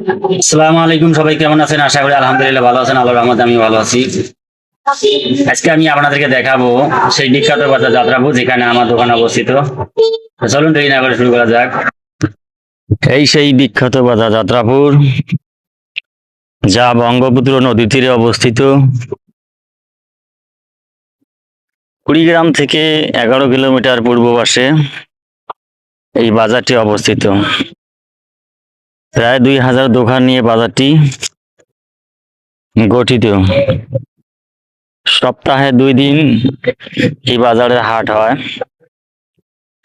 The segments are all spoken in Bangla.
আসসালামু আলাইকুম সবাই, কেমন আছেন? আশা করি আলহামদুলিল্লাহ ভালো আছেন, আল্লাহর রহমতে আমি ভালো আছি। আজকে আমি আপনাদেরকে দেখাবো সেই বিখ্যাত বাজার যাত্রাপুর যেখানে আমার দোকান অবস্থিত। চলুন দেরি না করে শুরু করা যাক। এই সেই বিখ্যাত বাজার যাত্রাপুর যা বঙ্গপুত্র নদী তীরে অবস্থিত। কুড়িগ্রাম থেকে এগারো কিলোমিটার পূর্ব পাশে এই বাজারটি অবস্থিত। প্রায় দুই হাজার দোকান নিয়ে বাজারটি গঠিত। সপ্তাহে দুই দিন এই বাজারের হাট হয়।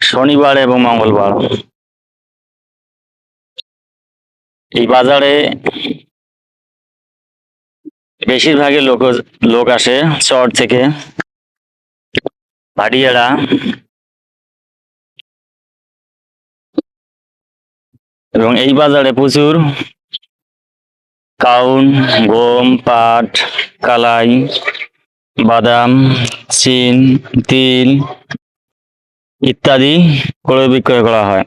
শনিবার এবং মঙ্গলবার। এই বাজারে বেশিরভাগই লোক লোক আসে শহর থেকে। ভাটিয়ারা এবং এই বাজারে প্রচুর কাউন, গম, পাট, কালাই, বাদাম, চিন, তিল ইত্যাদি ক্রয় বিক্রয় করা হয়।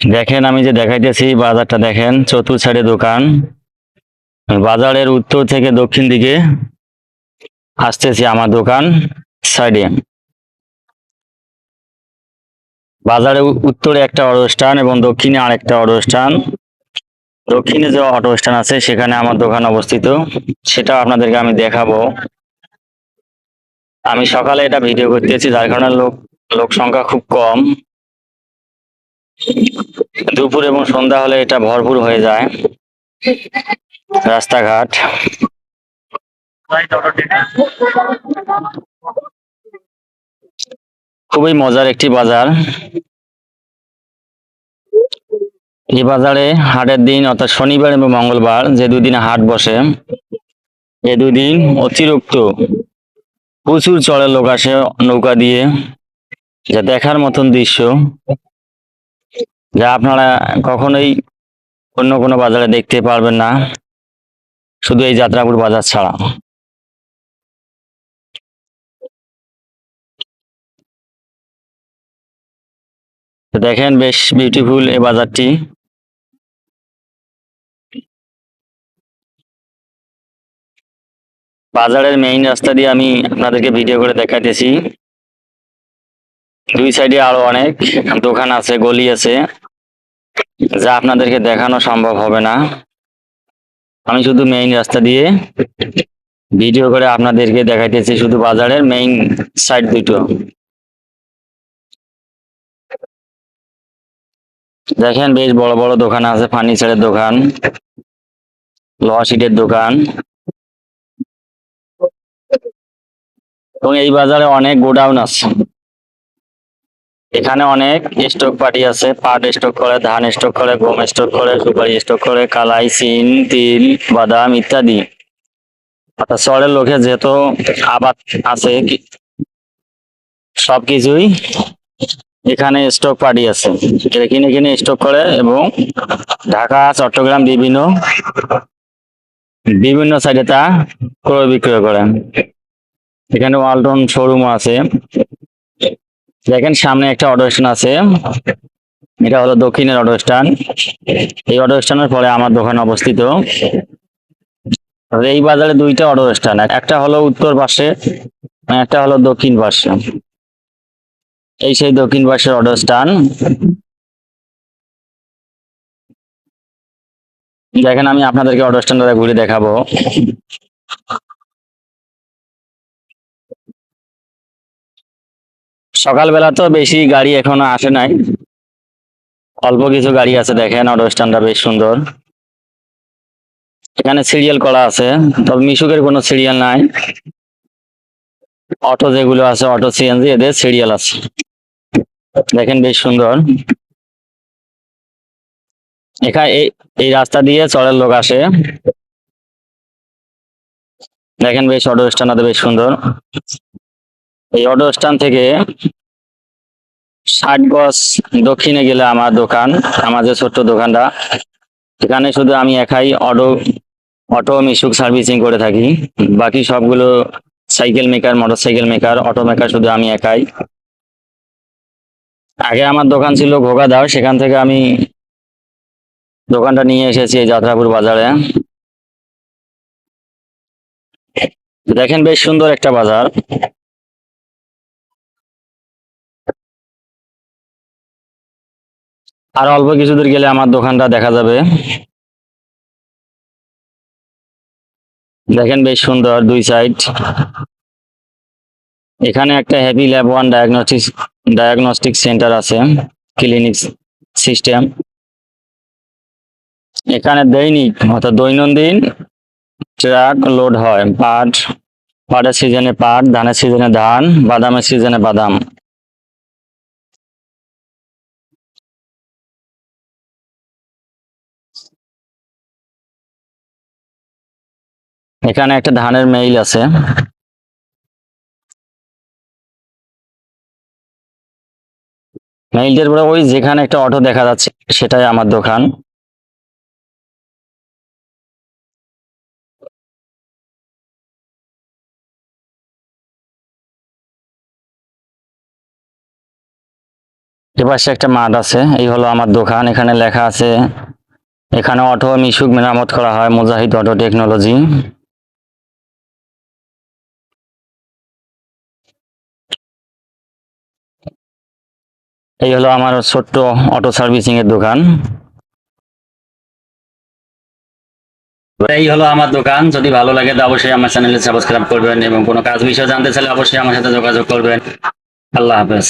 দেখেন, আমি যে দেখাইতেছি, বাজারটা দেখেন চতুর সাইডে দোকান। বাজারের উত্তর থেকে দক্ষিণ দিকে আসতেছি আমার দোকান সাইডে। বাজারে উত্তরে একটা অটো স্ট্যান্ড এবং দক্ষিণে আরেকটা অটো স্ট্যান্ড দক্ষিণে যে অটো স্ট্যান্ড আছে, সেখানে আমার দোকান অবস্থিত। সেটা আপনাদেরকে আমি দেখাবো। আমি সকালে এটা ভিডিও করতেছি, যার কারণে লোক লোক সংখ্যা খুব কম। দুপুর এবং সন্ধ্যা হলে এটা ভরপুর হয়ে যায়। রাস্তাঘাট। খুবই মজার একটি বাজার। এই বাজারে হাটের দিন অর্থাৎ শনিবার এবং মঙ্গলবার যে দুদিন হাট বসে, এ দুদিন অতিরিক্ত প্রচুর চড়ের লোক আসে নৌকা দিয়ে, যা দেখার মতন দৃশ্য, যা আপনারা কখনোই অন্য কোনো বাজারে দেখতে পারবেন না, শুধু এই যাত্রাপুর বাজার ছাড়া। দেখেন বেশ বিউটিফুল এই বাজারটি। বাজারের মেইন রাস্তা দিয়ে আমি আপনাদেরকে ভিডিও করে দেখাইতেছি। দুই সাইডে আরও অনেক দোকান আছে, গলি আছে। যা আপনাদেরকে দেখানো সম্ভব হবে না। আমি শুধু মেইন রাস্তা দিয়ে ভিডিও করে আপনাদেরকে দেখাইতেছি, শুধু বাজারের মেইন সাইড দুটো। দেখেন বেশ বড় বড় দোকান আছে, ফার্নিচারের দোকান, লোহা দোকান। এবং এই বাজারে অনেক গোডাউন আছে। এখানে অনেক স্টক পার্টি আছে, পাট স্টক করে, ধান স্টক করে, গম স্টক করে, সুপারি স্টক করে, কালাই সিন তিল, বাদাম ইত্যাদি। অর্থাৎ শহরের লোকের যেহেতু আবাদ আছে সবকিছুই এখানে স্টক পার্টি আছে। এরা কিনে কিনে স্টক করে এবং ঢাকা, চট্টগ্রাম বিভিন্ন বিভিন্ন সাইডে তা ক্রয় বিক্রয় করে। এখানে ওয়ালটন শোরুম আছে। দেখেন সামনে একটা অটো স্ট্যান্ড আছে। এটা হলো দক্ষিণের অটো স্ট্যান্ড এই অটো স্ট্যান্ডের পরে আমার দোকান অবস্থিত। এই বাজারে দুইটা অটো স্ট্যান্ড একটা হলো উত্তর পাশে, একটা হলো দক্ষিণ পাশে। এই সেই দক্ষিণ পাশের অটো স্ট্যান্ড দেখেন, আমি আপনাদেরকে অটো স্ট্যান্ডটা ঘুরে দেখাবো। সকালবেলা তো বেশি গাড়ি এখনও আসে নাই। অল্প কিছু গাড়ি আছে, দেখেন অটো স্ট্যান্ডটা বেশ সুন্দর। এখানে সিরিয়াল করা আছে, তবে মিশুকের কোনো সিরিয়াল নাই। অটো যেগুলো আছে, অটো সিএনজি এদের সিরিয়াল আছে। দেখেন বেশ সুন্দর। এখানে এই রাস্তা দিয়ে চড়ের লোক আসে। দেখেন বেশ অটো স্ট্যান্ড বেশ সুন্দর। এই অটো স্ট্যান্ড থেকে ষাট গজ দক্ষিণে গেলে আমার দোকান, আমার যে ছোট্ট দোকানটা। এখানে শুধু আমি একাই অটো অটো মিশুক সার্ভিসিং করে থাকি। বাকি সবগুলো cycle maker motor cycle maker, auto maker শুধু আমি একাই। আগে আমার দোকান ছিল ঘোগাদাও সেখান থেকে আমি দোকানটা নিয়ে এসেছি এই যাত্রাপুর বাজারে। দেখেন বেশ সুন্দর একটা বাজার। আর অল্প কিছু দূর গেলে আমার দোকানটা দেখা যাবে। দেখেন বেশ সুন্দর দুই সাইড। এখানে একটা happy lab one diagnostic diagnostic centre আছে ক্লিনিক সিস্টেম এখানে দৈনিক, অর্থাৎ দৈনন্দিন ট্রাক লোড হয়, পাট, পাটের সিজনে পাট, ধানের সিজনে ধান, বাদামের সিজনে বাদাম। এখানে একটা ধানের মেইল আছে। মেইলটার পরে ওই যেখানে একটা অটো দেখা যাচ্ছে, সেটাই আমার দোকান। এপাশে একটা মাঠ আছে, এই হলো আমার দোকান, এখানে লেখা আছে, এখানে অটো মিশুক মেরামত করা হয়, মুজাহিদ অটো টেকনোলজি। এই হলো আমার ছোট্ট অটো সার্ভিসিং এর দোকান। এই হলো আমার দোকান। যদি ভালো লাগে তো অবশ্যই আমার চ্যানেলে সাবস্ক্রাইব করবেন এবং কোনো কাজ বিষয়ে জানতে চাইলে অবশ্যই আমার সাথে যোগাযোগ করবেন। আল্লাহ হাফেজ।